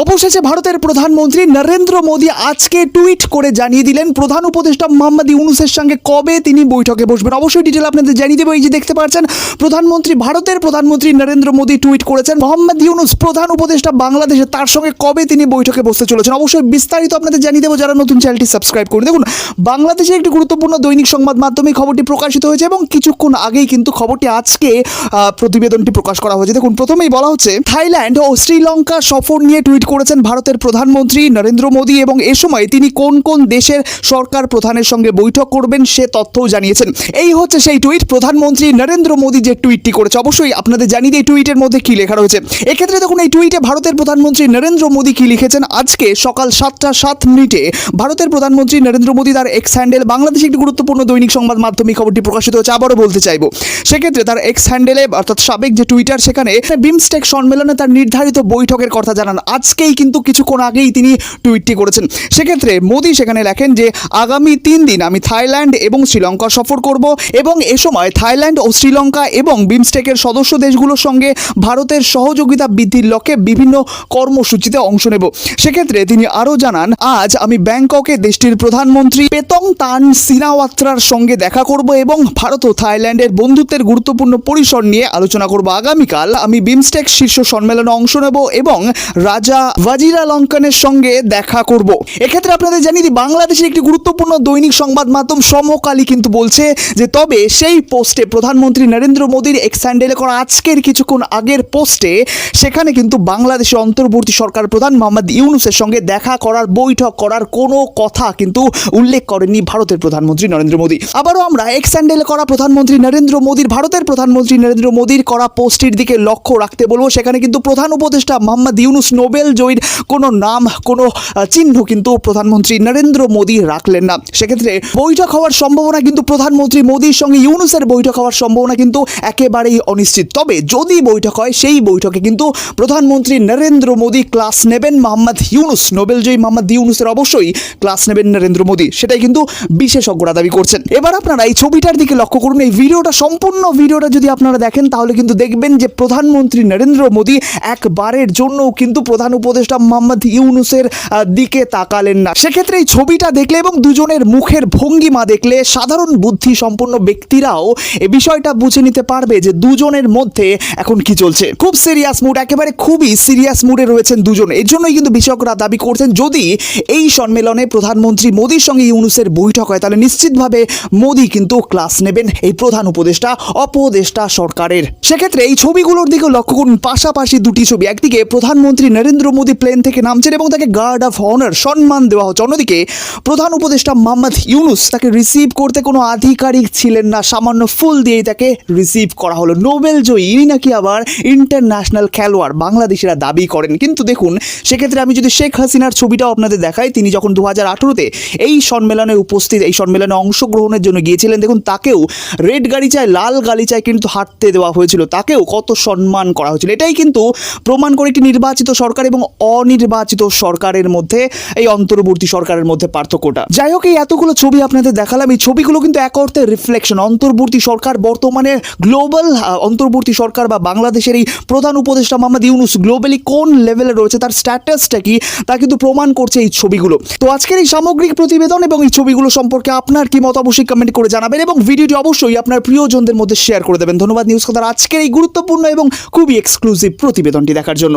অবশেষে ভারতের প্রধানমন্ত্রী নরেন্দ্র মোদী আজকে টুইট করে জানিয়ে দিলেন, প্রধান উপদেষ্টা মোহাম্মদ ইউনুসের সঙ্গে কবে তিনি বৈঠকে বসবেন। অবশ্যই ডিটেল আপনাদের জানিয়ে দেবো, এই যে দেখতে পাচ্ছেন, প্রধানমন্ত্রী, ভারতের প্রধানমন্ত্রী নরেন্দ্র মোদী টুইট করেছেন, মোহাম্মদ ইউনুস প্রধান উপদেষ্টা বাংলাদেশে তার সঙ্গে কবে তিনি বৈঠকে বসতে চলেছেন। অবশ্যই বিস্তারিত আপনাদের জানিয়ে দেবো, যারা নতুন চ্যানেলটি সাবস্ক্রাইব করুন। দেখুন, বাংলাদেশে একটি গুরুত্বপূর্ণ দৈনিক সংবাদ মাধ্যমে খবরটি প্রকাশিত হয়েছে এবং কিছুক্ষণ আগেই কিন্তু খবরটি আজকে প্রতিবেদনটি প্রকাশ করা হয়েছে। দেখুন, প্রথমেই বলা হচ্ছে, থাইল্যান্ড ও শ্রীলঙ্কা সফর নিয়ে টুইট করেছেন ভারতের প্রধানমন্ত্রী নরেন্দ্র মোদী এবং এ সময় তিনি কোন কোন দেশের সরকার প্রধানের সঙ্গে বৈঠক করবেন সে তথ্যও জানিয়েছেন। এই হচ্ছে সেই টুইট। প্রধানমন্ত্রী নরেন্দ্র মোদী যে টুইটটি করেছে, অবশ্যই আপনাদের জানিয়ে দিই টুইটের মধ্যে কি লেখা রয়েছে। এক্ষেত্রে দেখুন, এই টুইটে ভারতের প্রধানমন্ত্রী নরেন্দ্র মোদী কি লিখেছেন? আজকে সকাল সাতটা সাত মিনিটে ভারতের প্রধানমন্ত্রী নরেন্দ্র মোদী তার এক্স হ্যান্ডেল বাংলাদেশে একটি গুরুত্বপূর্ণ দৈনিক সংবাদ মাধ্যমে খবরটি প্রকাশিত হচ্ছে আবারও বলতে চাইব। সেক্ষেত্রে তার এক্স হ্যান্ডেলে, অর্থাৎ সাবেক যে টুইটার, সেখানে বিমস্টেক সম্মেলনে তার নির্ধারিত বৈঠকের কথা জানান। আজকেই কিন্তু কিছুক্ষণ আগেই তিনি টুইটটি করেছেন। সেক্ষেত্রে মোদি সেখানে লেখেন যে, আগামী তিন দিন আমি থাইল্যান্ড এবং শ্রীলঙ্কা সফর করব এবং এ সময় থাইল্যান্ড ও শ্রীলঙ্কা এবং বিমস্টেকের সদস্য দেশগুলোর সঙ্গে ভারতের সহযোগিতা বৃদ্ধির লক্ষ্যে বিভিন্ন কর্মসূচিতে অংশ নেব। সেক্ষেত্রে তিনি আরও জানান, আজ আমি ব্যাংককে দেশটির প্রধানমন্ত্রী পেতং তান সিনাওয়াত্রার সঙ্গে দেখা করব এবং ভারত ও থাইল্যান্ডের বন্ধুত্বের গুরুত্বপূর্ণ পরিসর নিয়ে আলোচনা করব। আগামীকাল আমি বিমস্টেক শীর্ষ সম্মেলনে অংশ নেব এবং রাজা ওয়াজিরা লঙ্কনের সঙ্গে দেখা করব। এক্ষেত্রে আপনাদের জানিয়ে দিই, বাংলাদেশের একটি গুরুত্বপূর্ণ দৈনিক সংবাদ মাধ্যম সমকালী কিন্তু বলছে যে, তবে সেই পোস্টে প্রধানমন্ত্রী নরেন্দ্র মোদীর এক্স হ্যান্ডেলে করা আজকের কিছুক্ষণ আগের পোস্টে সেখানে কিন্তু বাংলাদেশের অন্তর্বর্তী সরকার প্রধান মোহাম্মদ ইউনুসের সঙ্গে দেখা করার, বৈঠক করার কোনো কথা কিন্তু উল্লেখ করেননি ভারতের প্রধানমন্ত্রী নরেন্দ্র মোদী। আবারও আমরা এক্স হ্যান্ডেলে করা প্রধানমন্ত্রী নরেন্দ্র মোদীর, ভারতের প্রধানমন্ত্রী নরেন্দ্র মোদীর করা পোস্টটির দিকে লক্ষ্য রাখতে বলব। সেখানে কিন্তু প্রধান উপদেষ্টা মোহাম্মদ ইউনুস নোবেল জয়ীর কোনো নাম, কোনো চিহ্ন কিন্তু প্রধানমন্ত্রী নরেন্দ্র মোদী রাখলেন না। সেক্ষেত্রে বৈঠক হওয়ার সম্ভাবনা কিন্তু প্রধানমন্ত্রী মোদীর সঙ্গে ইউনুসের বৈঠক হওয়ার সম্ভাবনা কিন্তু একেবারেই অনিশ্চিত। তবে যদি বৈঠক হয়, সেই বৈঠকে কিন্তু প্রধানমন্ত্রী নরেন্দ্র মোদী ক্লাস নেবেন মোহাম্মদ ইউনুস। নোবেলজয়ী মোহাম্মদ ইউনুসের অবশ্যই ক্লাস নেবেন নরেন্দ্র মোদী, সেটাই কিন্তু বিশেষজ্ঞরা দাবি করছেন। এবার আপনারা এই ছবিটার দিকে লক্ষ্য করুন। এই ভিডিওটা, সম্পূর্ণ ভিডিওটা যদি আপনারা দেখেন, তাহলে কিন্তু দেখবেন যে প্রধানমন্ত্রী নরেন্দ্র মোদী একবারের জন্যও কিন্তু প্রধান উপদেষ্টা মোহাম্মদ ইউনুসের দিকে তাকালেন না। সেক্ষেত্রে এই ছবিটা দেখলে এবং দুজনের মুখের ভঙ্গিমা দেখলে সাধারণ বুদ্ধি সম্পন্ন ব্যক্তিরাও এ বিষয়টা বুঝে নিতে পারবে যে দুজনের মধ্যে এখন কি চলছে। খুব সিরিয়াস মুড একেবারে খুবই সিরিয়াস মুডে রয়েছেন দুজন। এর জন্যই কিন্তু বিশেষজ্ঞরা দাবি করছেন, যদি এই সম্মেলনে প্রধানমন্ত্রী মোদীর সঙ্গে ইউনুসের বৈঠক হয়, তাহলে নিশ্চিতভাবে মোদী কিন্তু ক্লাস নেবেন এই প্রধান উপদেষ্টা, অপদেষ্টা সরকারের। সেক্ষেত্রে এই ছবিগুলোর দিকে লক্ষ্য করুন, পাশাপাশি দুটি ছবি, একদিকে প্রধানমন্ত্রী নরেন্দ্র মোদী প্লেন থেকে নামছেন এবং তাকে গার্ড অফ অনার সম্মান দেওয়া হচ্ছে। অন্যদিকে প্রধান উপদেষ্টা মোহাম্মদ ইউনুস তাকে রিসিভ করতে কোনো আধিকারিক ছিলেন না। সামান্য ফুল দিয়েই তাকে রিসিভ করা হলো। নোবেল জয়ী নাকি আবার ইন্টারন্যাশনাল খেলোয়াড়, বাংলাদেশিরা দাবি করেন। কিন্তু দেখুন, সেক্ষেত্রে আমি যদি শেখ হাসিনার ছবিটাও আপনাদের দেখাই, তিনি যখন দু হাজার আঠেরোতে এই সম্মেলনে উপস্থিত, এই সম্মেলনে অংশগ্রহণের জন্য গিয়েছিলেন, দেখুন, তাকেও রেড গালিচায়, লাল গালিচায় কিন্তু হাঁটতে দেওয়া হয়েছিল। তাকেও কত সম্মান করা হয়েছিল। এটাই কিন্তু প্রমাণ করে একটি নির্বাচিত সরকার এবং অনির্বাচিত সরকারের মধ্যে, এই অন্তর্বর্তী সরকারের মধ্যে পার্থক্যটা। যাই হোক, এই এতগুলো ছবি আপনাদের দেখালাম। এই ছবিগুলো কিন্তু এক অর্থে রিফ্লেকশন অন্তর্বর্তী সরকার বর্তমানে গ্লোবাল অন্তর্বর্তী সরকার বা বাংলাদেশের এই প্রধান উপদেষ্টা মোহাম্মদ ইউনুস গ্লোবালি কোন লেভেলে রয়েছে, তার স্ট্যাটাসটা কি, তা কিন্তু প্রমাণ করছে এই ছবিগুলো। তো আজকের এই সামগ্রিক প্রতিবেদন এবং এই ছবিগুলো সম্পর্কে আপনার কি মত অবশ্যই কমেন্ট করে জানাবেন এবং ভিডিওটি অবশ্যই আপনার প্রিয়জনদের মধ্যে শেয়ার করে দেবেন। ধন্যবাদ। নিউজ কথার আজকের এই গুরুত্বপূর্ণ এবং খুবই এক্সক্লুসিভ প্রতিবেদনটি দেখার জন্য।